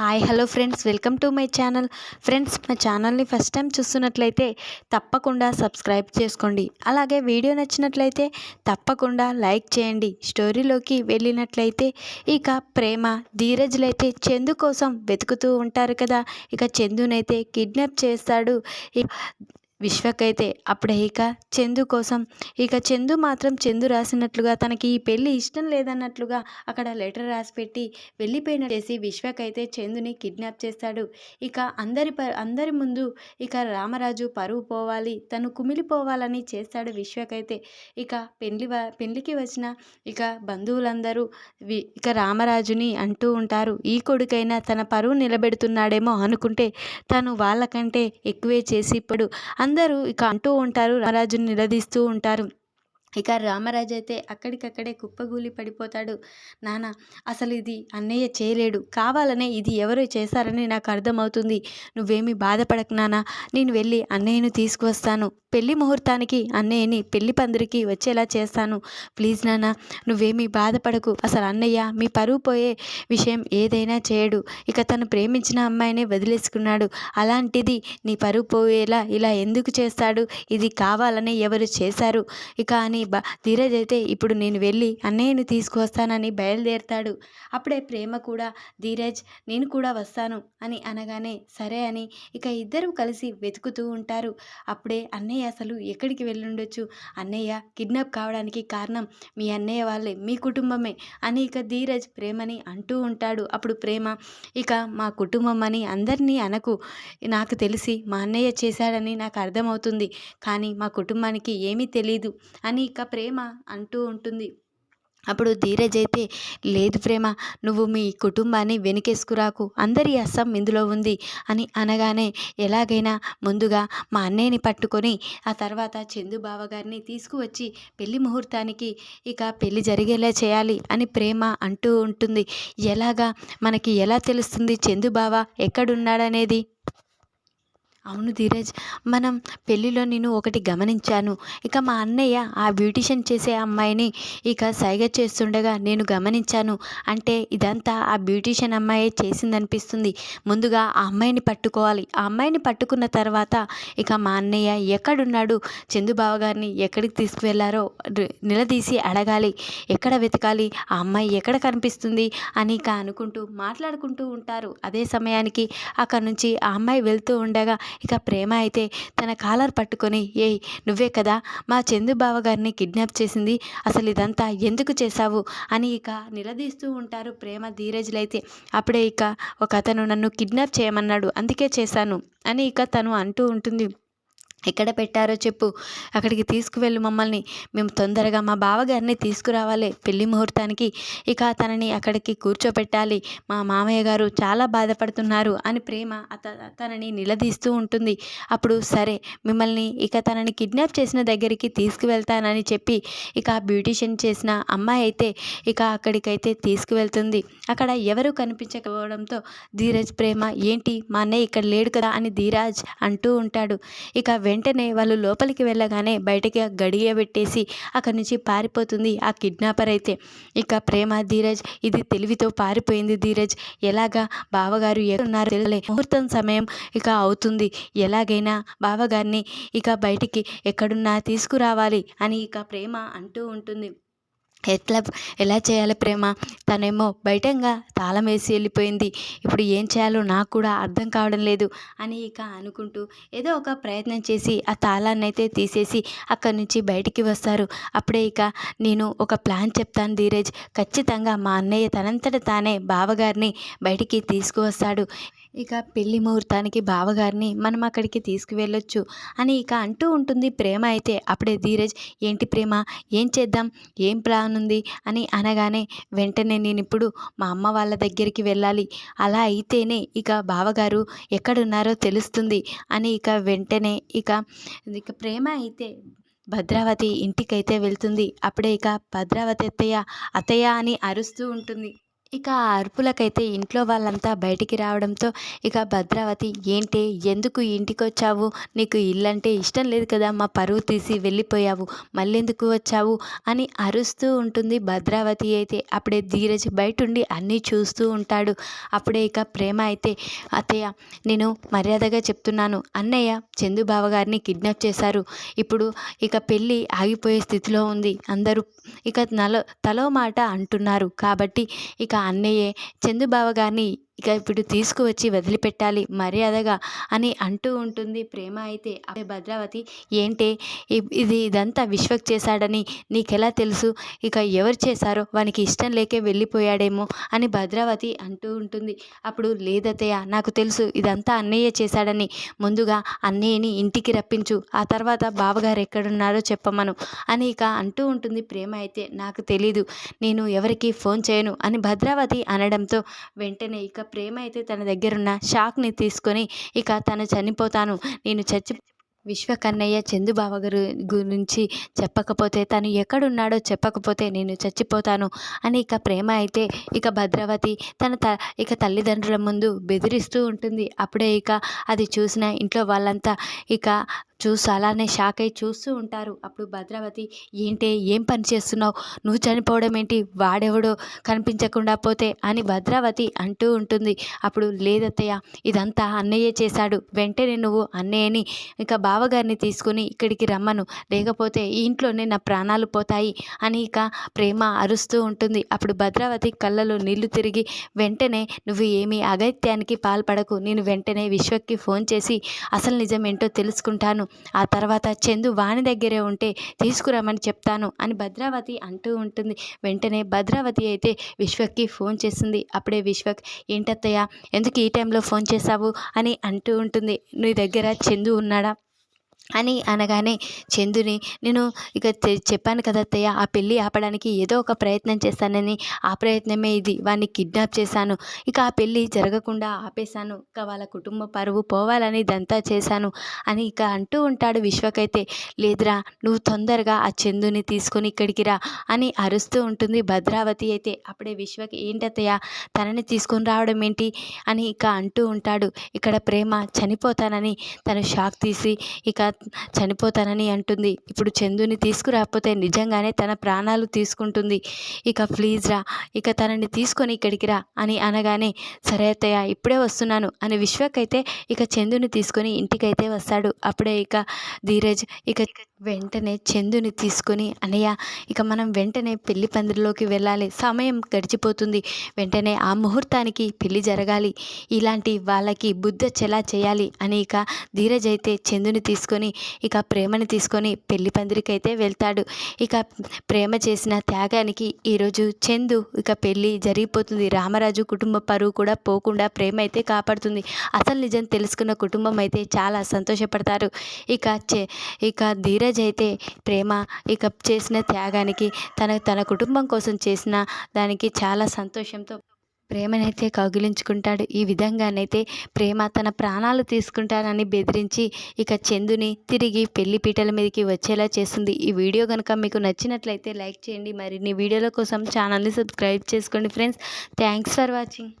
Hi hello friends welcome to my channel friends మా ఛానల్ని first time చూస్తున్నట్లయితే తప్పకుండా సబ్స్క్రైబ్ చేసుకోండి. అలాగే వీడియో నచ్చినట్లయితే తప్పకుండా లైక్ చేయండి. స్టోరీలోకి వెళ్ళినట్లయితే ఇక ప్రేమ ధీరజ్లైతే చందు కోసం వెతుకుతూ ఉంటారు కదా. ఇక చందునైతే కిడ్నాప్ చేస్తాడు. విశ్వకైతే. అప్పుడే ఇక చందు కోసం ఇక చందు మాత్రం చందు రాసినట్లుగా తనకి ఈ పెళ్ళి ఇష్టం లేదన్నట్లుగా అక్కడ లెటర్ రాసి పెట్టి వెళ్ళిపోయిన చేసి విశ్వకైతే చందుని కిడ్నాప్ చేస్తాడు. ఇక అందరి ప అందరి ముందు ఇక రామరాజు పరువు పోవాలి తను కుమిలిపోవాలని చేస్తాడు విశ్వకైతే. ఇక పెళ్ళి పెళ్ళికి వచ్చిన ఇక బంధువులందరూ వి ఇక రామరాజుని అంటూ ఉంటారు. ఈ కొడుకైనా తన పరువు నిలబెడుతున్నాడేమో అనుకుంటే తను వాళ్ళకంటే ఎక్కువే చేసి ఇప్పుడు అందరూ ఇక అంటూ ఉంటారు రామరాజుని నిలదీస్తూ ఉంటారు. ఇక రామరాజు అయితే అక్కడికక్కడే కుప్పగూలి పడిపోతాడు. నాన్న అసలు ఇది అన్నయ్య చేయలేడు. కావాలనే ఇది ఎవరు చేశారని నాకు అర్థమవుతుంది. నువ్వేమీ బాధపడకు నాన్న నేను వెళ్ళి అన్నయ్యను తీసుకువస్తాను. పెళ్ళి ముహూర్తానికి అన్నయ్యని పెళ్ళి పందిరికి వచ్చేలా చేస్తాను. ప్లీజ్ నాన్న నువ్వేమీ బాధపడకు. అసలు అన్నయ్య మీ పరువు పోయే విషయం ఏదైనా చేయడు. ఇక తను ప్రేమించిన అమ్మాయినే వదిలేసుకున్నాడు. అలాంటిది నీ పరువు పోయేలా ఇలా ఎందుకు చేస్తాడు? ఇది కావాలని ఎవరు చేశారు? ఇక అని కానీ బ ధీరజ్ అయితే ఇప్పుడు నేను వెళ్ళి అన్నయ్యని తీసుకువస్తానని బయలుదేరుతాడు. అప్పుడే ప్రేమ కూడా ధీరజ్ నేను కూడా వస్తాను అని అనగానే సరే అని ఇక ఇద్దరు కలిసి వెతుకుతూ ఉంటారు. అప్పుడే అన్నయ్య అసలు ఎక్కడికి వెళ్ళుండొచ్చు? అన్నయ్య కిడ్నాప్ కావడానికి కారణం మీ అన్నయ్య వాళ్ళే మీ కుటుంబమే అని ఇక ధీరజ్ ప్రేమని అంటూ ఉంటాడు. అప్పుడు ప్రేమ ఇక మా కుటుంబం అని అందరినీ అనకు. నాకు తెలిసి మా అన్నయ్య చేశాడని నాకు అర్థమవుతుంది. కానీ మా కుటుంబానికి ఏమీ తెలీదు అని ఇక ప్రేమ అంటూ ఉంటుంది. అప్పుడు ధీరజ్ అయితే లేదు ప్రేమ నువ్వు మీ కుటుంబాన్ని వెనుకేసుకురాకు అందరి అస్సం ఇందులో ఉంది అని అనగానే ఎలాగైనా ముందుగా మా అన్నయ్యని పట్టుకొని ఆ తర్వాత చందు బావగారిని తీసుకువచ్చి పెళ్ళి ముహూర్తానికి ఇక పెళ్ళి జరిగేలా చేయాలి అని ప్రేమ అంటూ ఉంటుంది. ఎలాగా? మనకి ఎలా తెలుస్తుంది చందు బావ ఎక్కడున్నాడనేది? అవును ధీరజ్ మనం పెళ్ళిలో నేను ఒకటి గమనించాను. ఇక మా అన్నయ్య ఆ బ్యూటిషియన్ చేసే అమ్మాయిని ఇక సైగ చేస్తుండగా నేను గమనించాను. అంటే ఇదంతా ఆ బ్యూటిషియన్ అమ్మాయే చేసిందనిపిస్తుంది. ముందుగా ఆ అమ్మాయిని పట్టుకోవాలి. ఆ అమ్మాయిని పట్టుకున్న తర్వాత ఇక మా అన్నయ్య ఎక్కడున్నాడు? చందుబావ గారిని ఎక్కడికి తీసుకువెళ్ళారో నిలదీసి అడగాలి. ఎక్కడ వెతకాలి? ఆ అమ్మాయి ఎక్కడ కనిపిస్తుంది? అని ఇక అనుకుంటూ మాట్లాడుకుంటూ ఉంటారు. అదే సమయానికి అక్కడ నుంచి ఆ అమ్మాయి వెళ్తూ ఉండగా ఇక ప్రేమ అయితే తన కాలర్ పట్టుకొని ఏయ్ నువ్వే కదా మా చందు బావ గారిని కిడ్నాప్ చేసింది అసలు ఇదంతా ఎందుకు చేశావు? అని ఇక నిలదీస్తూ ఉంటారు ప్రేమ ధీరజ్లైతే. అప్పుడే ఇక ఒక అతను నన్ను కిడ్నాప్ చేయమన్నాడు అందుకే చేశాను అని ఇక తను అంటూ ఉంటుంది. ఎక్కడ పెట్టారో చెప్పు. అక్కడికి తీసుకువెళ్ళు మమ్మల్ని. మేము తొందరగా మా బావగారిని తీసుకురావాలి. పెళ్ళి ముహూర్తానికి ఇక తనని అక్కడికి కూర్చోపెట్టాలి. మా మామయ్య గారు చాలా బాధపడుతున్నారు అని ప్రేమ అత తనని నిలదీస్తూ ఉంటుంది. అప్పుడు సరే మిమ్మల్ని ఇక తనని కిడ్నాప్ చేసిన దగ్గరికి తీసుకువెళ్తానని చెప్పి ఇక బ్యూటీషియన్ చేసిన అమ్మాయి అయితే ఇక అక్కడికైతే తీసుకువెళ్తుంది. అక్కడ ఎవరు కనిపించకపోవడంతో ధీరజ్ ప్రేమ ఏంటి? మా అన్నయ్య ఇక్కడ లేడు కదా? అని ధీరాజ్ అంటూ ఉంటాడు. ఇక వెంటనే వాళ్ళు లోపలికి వెళ్ళగానే బయటకి గడియ పెట్టేసి అక్కడి నుంచి పారిపోతుంది ఆ కిడ్నాపర్ అయితే. ఇక ప్రేమ ధీరజ్ ఇది తెలివితో పారిపోయింది ధీరజ్. ఎలాగా బావగారు ఎక్కడున్నారు తెలియలే. ముహూర్తం సమయం ఇక అవుతుంది. ఎలాగైనా బావగారిని ఇక బయటికి ఎక్కడున్నా తీసుకురావాలి అని ఇక ప్రేమ అంటూ ఉంటుంది. ఎట్లా ఎలా చేయాలి ప్రేమ? తనేమో బయటంగా తాళం వేసి వెళ్ళిపోయింది. ఇప్పుడు ఏం చేయాలో నాకు కూడా అర్థం కావడం లేదు అని ఇక అనుకుంటూ ఏదో ఒక ప్రయత్నం చేసి ఆ తాళాన్ని అయితే తీసేసి అక్కడి నుంచి బయటికి వస్తారు. అప్పుడే ఇక నేను ఒక ప్లాన్ చెప్తాను ధీరజ్. ఖచ్చితంగా మా అన్నయ్య తనంతట తానే బావగారిని బయటికి తీసుకువస్తాడు. ఇక పెళ్ళి ముహూర్తానికి బావగారిని మనం అక్కడికి తీసుకువెళ్ళొచ్చు అని ఇక అంటూ ఉంటుంది ప్రేమ అయితే. అప్పుడే ధీరజ్ ఏంటి ప్రేమ? ఏం చేద్దాం? ఏం ప్లాన్ ఉంది? అని అనగానే వెంటనే నేను ఇప్పుడు మా అమ్మ వాళ్ళ దగ్గరికి వెళ్ళాలి. అలా అయితేనే ఇక బావగారు ఎక్కడున్నారో తెలుస్తుంది అని ఇక వెంటనే ఇక ఇక ప్రేమ అయితే భద్రావతి ఇంటికైతే వెళ్తుంది. అప్పుడే ఇక భద్రావతి అత్తయ్య అత్తయ్య అని అరుస్తూ ఉంటుంది. ఇక ఆ అరుపులకైతే ఇంట్లో వాళ్ళంతా బయటికి రావడంతో ఇక భద్రావతి ఏంటి ఎందుకు ఇంటికి వచ్చావు నీకు ఇల్లంటే ఇష్టం లేదు కదా మా పరువు తీసి వెళ్ళిపోయావు మళ్ళెందుకు వచ్చావు? అని అరుస్తూ ఉంటుంది భద్రావతి అయితే. అప్పుడే ధీరజ్ బయట ఉండి అన్నీ చూస్తూ ఉంటాడు. అప్పుడే ఇక ప్రేమ అయితే అత్తయ్య నేను మర్యాదగా చెప్తున్నాను. అన్నయ్య చందుబావ గారిని కిడ్నాప్ చేశారు. ఇప్పుడు ఇక పెళ్ళి ఆగిపోయే స్థితిలో ఉంది. అందరూ ఇక నలో తలో మాట అంటున్నారు. కాబట్టి ఇక అన్నయ్యే చందుబావ గారిని ఇక ఇప్పుడు తీసుకువచ్చి వదిలిపెట్టాలి మర్యాదగా అని అంటూ ఉంటుంది ప్రేమ అయితే. అదే భద్రావతి ఏంటే? ఇ- ఇది ఇదంతా విశ్వక్ చేశాడని నీకెలా తెలుసు? ఇక ఎవరు చేశారో? వానికి ఇష్టం లేకే వెళ్ళిపోయాడేమో అని భద్రావతి అంటూ ఉంటుంది. అప్పుడు లేదతయ్య నాకు తెలుసు ఇదంతా అన్నయ్య చేశాడని. ముందుగా అన్నయ్యని ఇంటికి రప్పించు ఆ తర్వాత బావగారు ఎక్కడున్నారో చెప్పమను అని ఇక అంటూ ఉంటుంది ప్రేమ అయితే. నాకు తెలీదు నేను ఎవరికి ఫోన్ చేయను అని భద్రావతి అనడంతో వెంటనే ఇక ప్రేమ అయితే తన దగ్గరున్న షాక్ని తీసుకొని ఇక తను చనిపోతాను. నేను చచ్చి విశ్వకన్నయ్య చందుబావ గారు గురించి చెప్పకపోతే తను ఎక్కడున్నాడో చెప్పకపోతే నేను చచ్చిపోతాను అని ఇక ప్రేమ అయితే ఇక భద్రావతి తన త ఇక తల్లిదండ్రుల ముందు బెదిరిస్తూ ఉంటుంది. అప్పుడే ఇక అది చూసిన ఇంట్లో వాళ్ళంతా ఇక చూసి అలానే షాక్ అయి చూస్తూ ఉంటారు. అప్పుడు భద్రావతి ఏంటి ఏం పని చేస్తున్నావు? నువ్వు చనిపోవడం ఏంటి? వాడెవడో కనిపించకుండా పోతే అని భద్రావతి అంటూ ఉంటుంది. అప్పుడు లేదత్తయ్య ఇదంతా అన్నయ్య చేశాడు. వెంటనే నువ్వు అన్నయ్యని ఇంకా బావగారిని తీసుకుని ఇక్కడికి రమ్మను. లేకపోతే ఈ ఇంట్లోనే నా ప్రాణాలు పోతాయి అని ఇక ప్రేమ అరుస్తూ ఉంటుంది. అప్పుడు భద్రావతి కళ్ళలో నీళ్ళు తిరిగి వెంటనే నువ్వు ఏమీ అగత్యానికి పాల్పడకు. నేను వెంటనే విశ్వక్కి ఫోన్ చేసి అసలు నిజం ఏంటో తెలుసుకుంటాను. ఆ తర్వాత చందు వాని దగ్గరే ఉంటే తీసుకురమ్మని చెప్తాను అని భద్రావతి అంటూ ఉంటుంది. వెంటనే భద్రావతి అయితే విశ్వక్కి ఫోన్ చేస్తుంది. అప్పుడే విశ్వక్ ఏంటత్తయ్య ఎందుకు ఈ టైంలో ఫోన్ చేశావు? అని అంటూ ఉంటుంది. నీ దగ్గర చందు ఉన్నాడా? అని అనగానే చందుని నేను ఇక చెప్పాను కదా అత్తయ్య ఆ పెళ్ళి ఆపడానికి ఏదో ఒక ప్రయత్నం చేస్తానని ఆ ప్రయత్నమే ఇది. వాడిని కిడ్నాప్ చేశాను. ఇక ఆ పెళ్ళి జరగకుండా ఆపేశాను. ఇక వాళ్ళ కుటుంబ పరువు పోవాలని ఇదంతా చేశాను అని ఇక అంటూ ఉంటాడు విశ్వకైతే. లేదురా నువ్వు తొందరగా ఆ చందుని తీసుకొని ఇక్కడికి రా అని అరుస్తూ ఉంటుంది భద్రావతి అయితే. అప్పుడే విశ్వకి ఏంటత్తయ్య తనని తీసుకొని రావడం ఏంటి? అని ఇక అంటూ ఉంటాడు. ఇక్కడ ప్రేమ చనిపోతానని తను షాక్ తీసి ఇక చనిపోతానని అంటుంది. ఇప్పుడు చందుని తీసుకురాకపోతే నిజంగానే తన ప్రాణాలు తీసుకుంటుంది. ఇక ప్లీజ్ రా ఇక తనని తీసుకొని ఇక్కడికి రా అని అనగానే సరే అత్తయ్య ఇప్పుడే వస్తున్నాను అని విశ్వకైతే ఇక చందుని తీసుకొని ఇంటికైతే వస్తాడు. అప్పుడే ఇక ధీరజ్ ఇక వెంటనే చందుని తీసుకొని అనయ్య ఇక మనం వెంటనే పెళ్ళి పందిరిలోకి వెళ్ళాలి. సమయం గడిచిపోతుంది. వెంటనే ఆ ముహూర్తానికి పెళ్ళి జరగాలి. ఇలాంటి వాళ్ళకి బుద్ధ చెలా చేయాలి. అని ఇక ధీరజ్ అయితే చందుని తీసుకొని ఇక ప్రేమని తీసుకొని పెళ్ళి పందిరికి అయితే వెళ్తాడు. ఇక ప్రేమ చేసిన త్యాగానికి ఈరోజు చందు ఇక పెళ్ళి జరిగిపోతుంది. రామరాజు కుటుంబ పరువు కూడా పోకుండా ప్రేమ అయితే కాపాడుతుంది. అసలు నిజం తెలుసుకున్న కుటుంబం అయితే చాలా సంతోషపడతారు. ఇక చే ఇక ధీరజ్ అయితే ప్రేమ ఇక చేసిన త్యాగానికి తన తన కుటుంబం కోసం చేసిన దానికి చాలా సంతోషంతో ప్రేమనైతే కౌగిలించుకుంటాడు. ఈ విధంగానైతే ప్రేమ తన ప్రాణాలు తీసుకుంటానని బెదిరించి ఇక చందుని తిరిగి పెళ్ళి పీటల మీదకి వచ్చేలా చేస్తుంది. ఈ వీడియో కనుక మీకు నచ్చినట్లయితే లైక్ చేయండి. మరిన్ని వీడియోల కోసం ఛానల్ని సబ్స్క్రైబ్ చేసుకోండి ఫ్రెండ్స్. Thanks for watching.